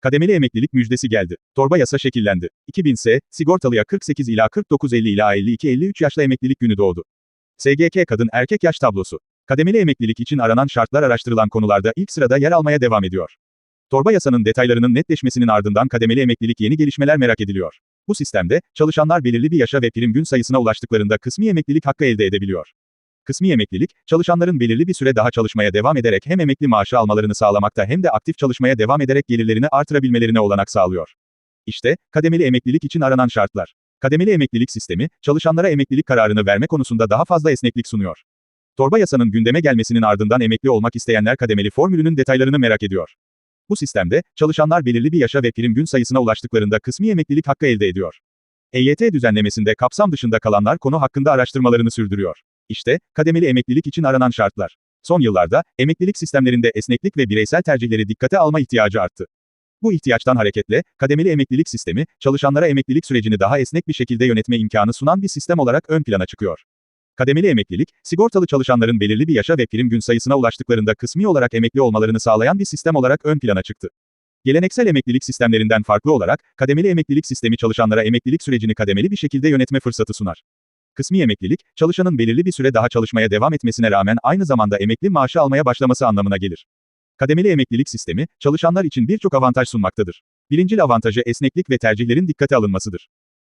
Kademeli emeklilik müjdesi geldi. Torba yasa şekillendi. 2000S, sigortalıya 48 ila 49-50 ila 52-53 yaşla emeklilik günü doğdu. SGK kadın erkek yaş tablosu. Kademeli emeklilik için aranan şartlar araştırılan konularda ilk sırada yer almaya devam ediyor. Torba yasanın detaylarının netleşmesinin ardından kademeli emeklilik yeni gelişmeler merak ediliyor. Bu sistemde, çalışanlar belirli bir yaşa ve prim gün sayısına ulaştıklarında kısmi emeklilik hakkı elde edebiliyor. Kısmi emeklilik, çalışanların belirli bir süre daha çalışmaya devam ederek hem emekli maaşı almalarını sağlamakta hem de aktif çalışmaya devam ederek gelirlerini artırabilmelerine olanak sağlıyor. İşte, kademeli emeklilik için aranan şartlar. Kademeli emeklilik sistemi, çalışanlara emeklilik kararını verme konusunda daha fazla esneklik sunuyor. Torba yasanın gündeme gelmesinin ardından emekli olmak isteyenler kademeli formülünün detaylarını merak ediyor. Bu sistemde, çalışanlar belirli bir yaşa ve prim gün sayısına ulaştıklarında kısmi emeklilik hakkı elde ediyor. EYT düzenlemesinde kapsam dışında kalanlar konu hakkında araştırmalarını sürdürüyor. İşte, kademeli emeklilik için aranan şartlar. Son yıllarda, emeklilik sistemlerinde esneklik ve bireysel tercihleri dikkate alma ihtiyacı arttı. Bu ihtiyaçtan hareketle, kademeli emeklilik sistemi, çalışanlara emeklilik sürecini daha esnek bir şekilde yönetme imkanı sunan bir sistem olarak ön plana çıkıyor. Kademeli emeklilik, sigortalı çalışanların belirli bir yaşa ve prim gün sayısına ulaştıklarında kısmi olarak emekli olmalarını sağlayan bir sistem olarak ön plana çıktı. Geleneksel emeklilik sistemlerinden farklı olarak, kademeli emeklilik sistemi çalışanlara emeklilik sürecini kademeli bir şekilde yönetme fırsatı sunar. Kısmi emeklilik, çalışanın belirli bir süre daha çalışmaya devam etmesine rağmen aynı zamanda emekli maaşı almaya başlaması anlamına gelir. Kademeli emeklilik sistemi, çalışanlar için birçok avantaj sunmaktadır. Birincil avantajı esneklik ve tercihlerin dikkate alınmasıdır.